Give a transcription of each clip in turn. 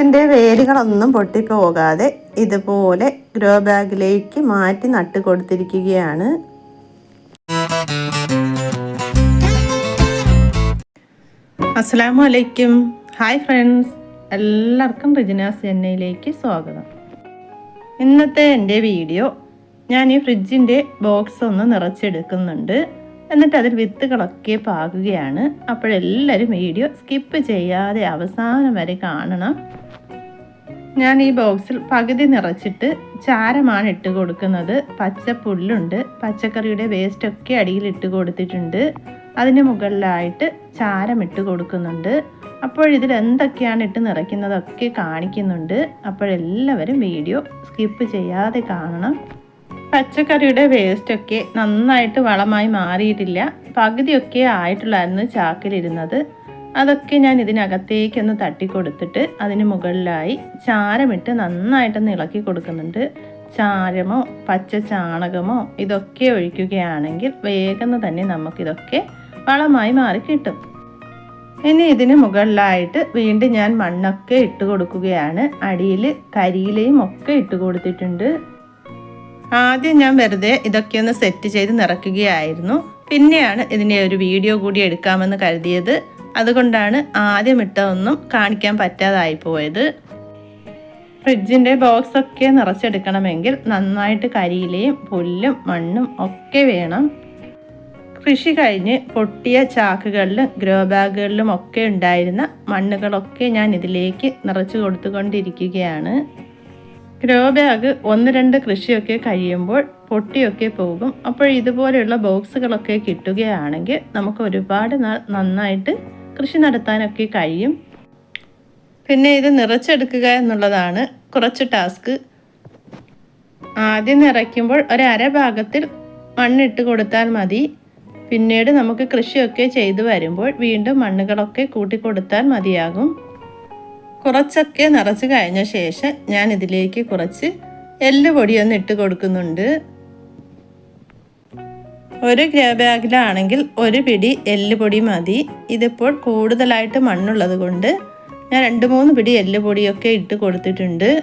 ഇതിന്റെ വേരുകളൊന്നും പൊട്ടിപ്പോകാതെ ഇതുപോലെ ഗ്രോ ബാഗിലേക്ക് മാറ്റി നട്ട് കൊടുത്തിരിക്കുകയാണ്. അലൈക്കും ഹായ് ഫ്രണ്ട്സ്. എല്ലാവർക്കും റിജിനാസ് ചെന്നൈയിലേക്ക് സ്വാഗതം. ഇന്നത്തെ എന്റെ വീഡിയോ ഞാൻ ഈ ഫ്രിഡ്ജിന്റെ ബോക്സ് ഒന്ന് നിറച്ചെടുക്കുന്നുണ്ട്. എന്നിട്ട് അതിൽ വിത്തുകളൊക്കെ പാകുകയാണ്. അപ്പോഴെല്ലാവരും വീഡിയോ സ്കിപ്പ് ചെയ്യാതെ അവസാനം വരെ കാണണം. ഞാൻ ഈ ബോക്സിൽ പകുതി നിറച്ചിട്ട് ചാരമാണ് ഇട്ട് കൊടുക്കുന്നത്. പച്ച പുല്ലുണ്ട്. പച്ചക്കറിയുടെ വേസ്റ്റൊക്കെ അടിയിൽ ഇട്ട് കൊടുത്തിട്ടുണ്ട്. അതിന് മുകളിലായിട്ട് ചാരം ഇട്ട് കൊടുക്കുന്നുണ്ട്. അപ്പോഴിതിൽ എന്തൊക്കെയാണ് ഇട്ട് നിറയ്ക്കുന്നതൊക്കെ കാണിക്കുന്നുണ്ട്. അപ്പോഴെല്ലാവരും വീഡിയോ സ്കിപ്പ് ചെയ്യാതെ കാണണം. പച്ചക്കറിയുടെ വേസ്റ്റൊക്കെ നന്നായിട്ട് വളമായി മാറിയിട്ടില്ല. പകുതിയൊക്കെ ആയിട്ടുള്ളായിരുന്നു ചാക്കിലിരുന്നത്. അതൊക്കെ ഞാൻ ഇതിനകത്തേക്കൊന്ന് തട്ടിക്കൊടുത്തിട്ട് അതിന് മുകളിലായി ചാരമിട്ട് നന്നായിട്ടൊന്ന് ഇളക്കി കൊടുക്കുന്നുണ്ട്. ചാരമോ പച്ച ചാണകമോ ഇതൊക്കെ ഒഴിക്കുകയാണെങ്കിൽ വേഗം തന്നെ നമുക്കിതൊക്കെ വളമായി മാറി കിട്ടും. ഇനി ഇതിന് മുകളിലായിട്ട് വീണ്ടും ഞാൻ മണ്ണൊക്കെ ഇട്ട് കൊടുക്കുകയാണ് അടിയിൽ കരിയിലയും ഒക്കെ ഇട്ട് കൊടുത്തിട്ടുണ്ട് ആദ്യം ഞാൻ വെറുതെ ഇതൊക്കെ ഒന്ന് സെറ്റ് ചെയ്ത് നിറയ്ക്കുകയായിരുന്നു പിന്നെയാണ് ഇതിന്റെ ഒരു വീഡിയോ കൂടി എടുക്കാമെന്ന് കരുതിയത്. അതുകൊണ്ടാണ് ആദ്യം ഇട്ടതൊന്നും കാണിക്കാൻ പറ്റാതായി പോയത്. ഫ്രിഡ്ജിന്റെ ബോക്സൊക്കെ നിറച്ചെടുക്കണമെങ്കിൽ നന്നായിട്ട് കരിയിലയും പുല്ലും മണ്ണും ഒക്കെ വേണം. കൃഷി കഴിഞ്ഞ് പൊട്ടിയ ചാക്കുകളിലും ഗ്രോ ബാഗുകളിലും ഒക്കെ ഉണ്ടായിരുന്ന മണ്ണുകളൊക്കെ ഞാൻ ഇതിലേക്ക് നിറച്ചു കൊടുത്തുകൊണ്ടിരിക്കുകയാണ്. ഗ്രോ ബാഗ് ഒന്ന് രണ്ട് കൃഷിയൊക്കെ കഴിയുമ്പോൾ പൊട്ടിയൊക്കെ പോകും. അപ്പോൾ ഇതുപോലെയുള്ള ബോക്സുകളൊക്കെ കിട്ടുകയാണെങ്കിൽ നമുക്ക് ഒരുപാട് നന്നായിട്ട് കൃഷി നടത്താനൊക്കെ കഴിയും. പിന്നെ ഇത് നിറച്ചെടുക്കുക എന്നുള്ളതാണ് കുറച്ച് ടാസ്ക്. ആദ്യം നിറയ്ക്കുമ്പോൾ ഒരു അര ഭാഗത്തിൽ മണ്ണിട്ട് കൊടുത്താൽ മതി. പിന്നീട് നമുക്ക് കൃഷിയൊക്കെ ചെയ്തു വരുമ്പോൾ വീണ്ടും മണ്ണുകളൊക്കെ കൂട്ടിക്കൊടുത്താൽ മതിയാകും. കുറച്ചൊക്കെ നിറച്ച് കഴിഞ്ഞ ശേഷം ഞാൻ ഇതിലേക്ക് കുറച്ച് എല്ല് ഒന്ന് ഇട്ട് കൊടുക്കുന്നുണ്ട്. ഒരു ഗ്രേ ബാഗിലാണെങ്കിൽ ഒരു പിടി എല്ല് പൊടി മതി. ഇതിപ്പോൾ കൂടുതലായിട്ട് മണ്ണുള്ളത് കൊണ്ട് ഞാൻ രണ്ട് മൂന്ന് പിടി എല്ല് പൊടിയൊക്കെ ഇട്ട് കൊടുത്തിട്ടുണ്ട്.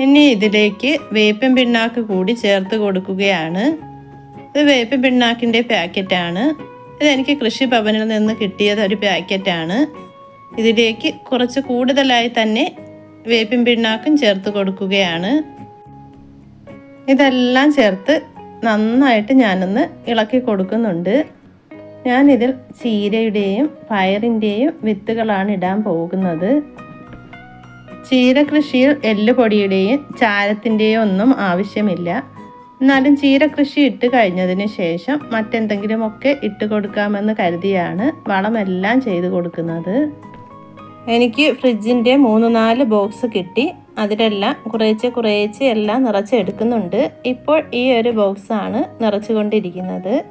ഇനി ഇതിലേക്ക് വേപ്പൻ പിണ്ണാക്ക് കൂടി ചേർത്ത് കൊടുക്കുകയാണ്. ഇത് വേപ്പൻ പിണ്ണാക്കിന്റെ പാക്കറ്റാണ്. ഇതെനിക്ക് കൃഷിഭവനിൽ നിന്ന് കിട്ടിയത് ഒരു പാക്കറ്റാണ്. ഇതിലേക്ക് കുറച്ച് കൂടുതലായി തന്നെ വേപ്പിൻ പിണ്ണാക്കും ചേർത്ത് കൊടുക്കുകയാണ്. ഇതെല്ലാം ചേർത്ത് നന്നായിട്ട് ഞാനൊന്ന് ഇളക്കി കൊടുക്കുന്നുണ്ട്. ഞാനിതിൽ ചീരയുടെയും പയറിന്റെയും വിത്തുകളാണ് ഇടാൻ പോകുന്നത്. ചീര കൃഷിയിൽ എല്ലുപൊടിയുടെയും ചാരത്തിന്റെയും ഒന്നും ആവശ്യമില്ല. എന്നാലും ചീര കൃഷി ഇട്ട് കഴിഞ്ഞതിന് ശേഷം മറ്റെന്തെങ്കിലുമൊക്കെ ഇട്ട് കൊടുക്കാമെന്ന് കരുതിയാണ് വളമെല്ലാം ചെയ്ത് കൊടുക്കുന്നത്. എനിക്ക് ഫ്രിഡ്ജിന്റെ മൂന്ന് നാല് ബോക്സ് കിട്ടി. അതിലെല്ലാം കുറേച്ച് കുറേച്ച് എല്ലാം നിറച്ചെടുക്കുന്നുണ്ട് ഇപ്പോൾ ഈ ഒരു ബോക്സാണ് നിറച്ചുകൊണ്ടിരിക്കുന്നത്.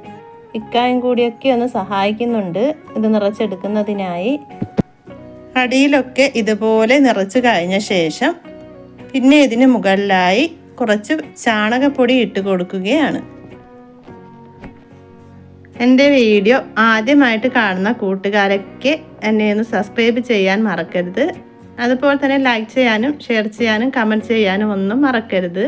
ഇക്കായും കൂടിയൊക്കെ ഒന്ന് സഹായിക്കുന്നുണ്ട് ഇത് നിറച്ചെടുക്കുന്നതിനായി. അടിയിലൊക്കെ ഇതുപോലെ നിറച്ചു കഴിഞ്ഞ ശേഷം പിന്നെ ഇതിന് മുകളിലായി കുറച്ച് ചാണകപ്പൊടി ഇട്ട് കൊടുക്കുകയാണ്. എന്റെ വീഡിയോ ആദ്യമായിട്ട് കാണുന്ന കൂട്ടുകാരൊക്കെ എന്നെ ഒന്ന് സബ്സ്ക്രൈബ് ചെയ്യാൻ മറക്കരുത്. അതുപോലെ തന്നെ ലൈക്ക് ചെയ്യാനും ഷെയർ ചെയ്യാനും കമന്റ് ചെയ്യാനും ഒന്നും മറക്കരുത്.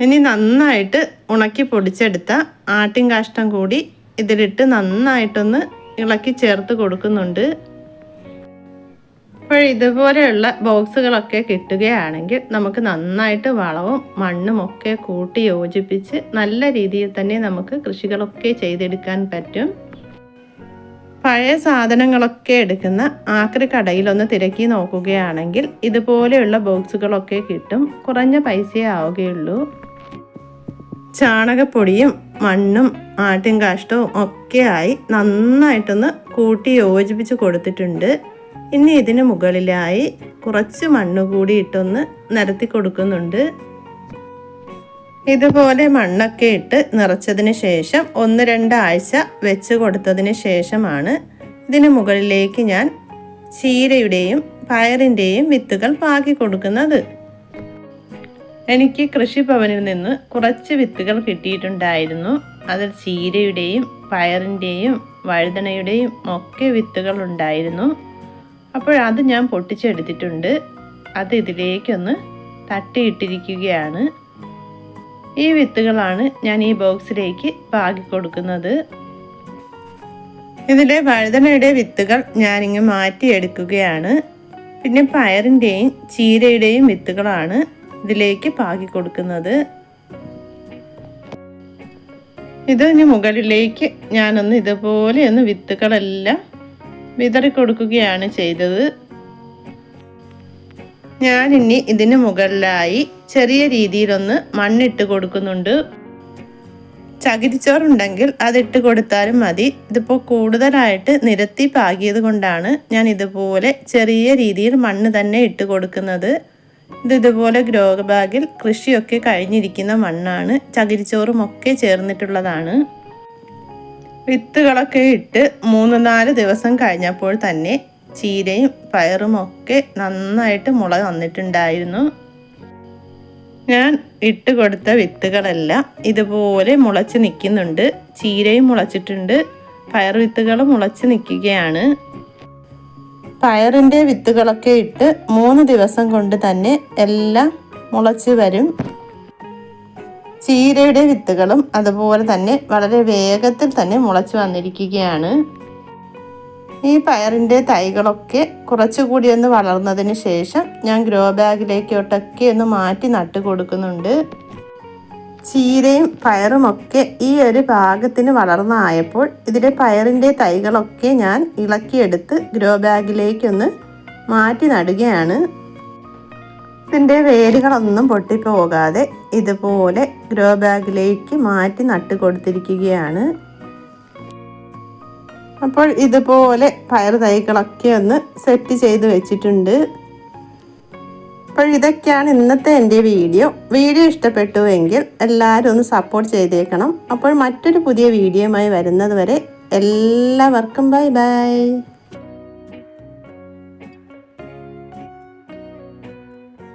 ഇനി നന്നായിട്ട് ഉണക്കി പൊടിച്ചെടുത്ത ആട്ടിൻ കാഷ്ടം കൂടി ഇതിലിട്ട് നന്നായിട്ടൊന്ന് ഇളക്കി ചേർത്ത് കൊടുക്കുന്നുണ്ട്. അപ്പോൾ ഇതുപോലെയുള്ള ബോക്സുകളൊക്കെ കിട്ടുകയാണെങ്കിൽ നമുക്ക് നന്നായിട്ട് വളവും മണ്ണും ഒക്കെ കൂട്ടി യോജിപ്പിച്ച് നല്ല രീതിയിൽ തന്നെ നമുക്ക് കൃഷികളൊക്കെ ചെയ്തെടുക്കാൻ പറ്റും. പഴയ സാധനങ്ങളൊക്കെ എടുക്കുന്ന ആക്രി കടയിലൊന്ന് തിരക്കി നോക്കുകയാണെങ്കിൽ ഇതുപോലെയുള്ള ബോക്സുകളൊക്കെ കിട്ടും. കുറഞ്ഞ പൈസയേ ആവുകയുള്ളൂ. ചാണകപ്പൊടിയും മണ്ണും ആട്ടിൻ കാഷ്ടവും ഒക്കെയായി നന്നായിട്ടൊന്ന് കൂട്ടി യോജിപ്പിച്ച് കൊടുത്തിട്ടുണ്ട്. ഇനി ഇതിന് മുകളിലായി കുറച്ച് മണ്ണ് കൂടി ഇട്ടൊന്ന് നിരത്തി കൊടുക്കുന്നുണ്ട്. ഇതുപോലെ മണ്ണൊക്കെ ഇട്ട് നിറച്ചതിന് ശേഷം ഒന്ന് രണ്ടാഴ്ച വെച്ച് കൊടുത്തതിന് ശേഷമാണ് ഇതിന് മുകളിലേക്ക് ഞാൻ ചീരയുടെയും പയറിന്റെയും വിത്തുകൾ പാകി കൊടുക്കുന്നത്. എനിക്ക് കൃഷിഭവനിൽ നിന്ന് കുറച്ച് വിത്തുകൾ കിട്ടിയിട്ടുണ്ടായിരുന്നു. അതിൽ ചീരയുടെയും പയറിന്റെയും വഴുതനയുടെയും ഒക്കെ വിത്തുകൾ ഉണ്ടായിരുന്നു. അപ്പോഴത് ഞാൻ പൊട്ടിച്ചെടുത്തിട്ടുണ്ട്. അത് ഇതിലേക്കൊന്ന് തട്ടിയിട്ടിരിക്കുകയാണ്. ഈ വിത്തുകളാണ് ഞാൻ ഈ ബോക്സിലേക്ക് പാകി കൊടുക്കുന്നത്. ഇതിലെ വഴുതനയുടെ വിത്തുകൾ ഞാനിങ്ങ് മാറ്റിയെടുക്കുകയാണ്. പിന്നെ പയറിന്റെയും ചീരയുടെയും വിത്തുകളാണ് ഇതിലേക്ക് പാകി കൊടുക്കുന്നത്. ഇത് ഇനി മുകളിലേക്ക് ഞാനൊന്ന് ഇതുപോലെ ഒന്ന് വിത്തുകളെല്ലാം വിതറി കൊടുക്കുകയാണ് ചെയ്തത്. ഞാനിനി ഇതിന് മുകളിലായി ചെറിയ രീതിയിലൊന്ന് മണ്ണിട്ട് കൊടുക്കുന്നുണ്ട്. ചകിരിച്ചോറുണ്ടെങ്കിൽ അതിട്ട് കൊടുത്താലും മതി. ഇതിപ്പോൾ കൂടുതലായിട്ട് നിരത്തി പാകിയത് കൊണ്ടാണ് ഞാൻ ഇതുപോലെ ചെറിയ രീതിയിൽ മണ്ണ് തന്നെ ഇട്ട് കൊടുക്കുന്നത്. ഇത് ഇതുപോലെ ഗ്രോ ബാഗിൽ കൃഷിയൊക്കെ കഴിഞ്ഞിരിക്കുന്ന മണ്ണാണ്. ചകിരിച്ചോറും ഒക്കെ ചേർന്നിട്ടുള്ളതാണ്. വിത്തുകളൊക്കെ ഇട്ട് മൂന്ന് നാല് ദിവസം കഴിഞ്ഞപ്പോൾ തന്നെ ചീരയും പയറും ഒക്കെ നന്നായിട്ട് മുള വന്നിട്ടുണ്ടായിരുന്നു. ഞാൻ ഇട്ട് കൊടുത്ത വിത്തുകളെല്ലാം ഇതുപോലെ മുളച്ച് നിൽക്കുന്നുണ്ട്. ചീരയും മുളച്ചിട്ടുണ്ട്. പയർ വിത്തുകൾ മുളച്ച് നിൽക്കുകയാണ്. പയറിന്റെ വിത്തുകളൊക്കെ ഇട്ട് മൂന്ന് ദിവസം കൊണ്ട് തന്നെ എല്ലാം മുളച്ച് വരും. ചീരയുടെ വിത്തുകളും അതുപോലെ തന്നെ വളരെ വേഗത്തിൽ തന്നെ മുളച്ചു വന്നിരിക്കുകയാണ്. ഈ പയറിന്റെ തൈകളൊക്കെ കുറച്ചുകൂടി ഒന്ന് വളർന്നതിന് ശേഷം ഞാൻ ഗ്രോ ബാഗിലേക്കോട്ടൊക്കെ ഒന്ന് മാറ്റി നട്ട് കൊടുക്കുന്നുണ്ട്. ചീരയും പയറുമൊക്കെ ഈ ഒരു ഭാഗത്തിന് വളർന്നായപ്പോൾ ഇതിലെ പയറിന്റെ തൈകളൊക്കെ ഞാൻ ഇളക്കിയെടുത്ത് ഗ്രോ ബാഗിലേക്കൊന്ന് മാറ്റി നടുകയാണ്. ഇതിന്റെ വേരുകളൊന്നും പൊട്ടിപ്പോകാതെ ഇതുപോലെ ഗ്രോ ബാഗിലേക്ക് മാറ്റി നട്ട് കൊടുത്തിരിക്കുകയാണ്. അപ്പോൾ ഇതുപോലെ പയർ തൈകളൊക്കെ ഒന്ന് സെറ്റ് ചെയ്ത് വെച്ചിട്ടുണ്ട്. അപ്പോൾ ഇതൊക്കെയാണ് ഇന്നത്തെ എന്റെ വീഡിയോ. വീഡിയോ ഇഷ്ടപ്പെട്ടുവെങ്കിൽ എല്ലാവരും ഒന്ന് സപ്പോർട്ട് ചെയ്തേക്കണം. അപ്പോൾ മറ്റൊരു പുതിയ വീഡിയോയുമായി വരുന്നത് വരെ എല്ലാവർക്കും ബൈ ബൈ.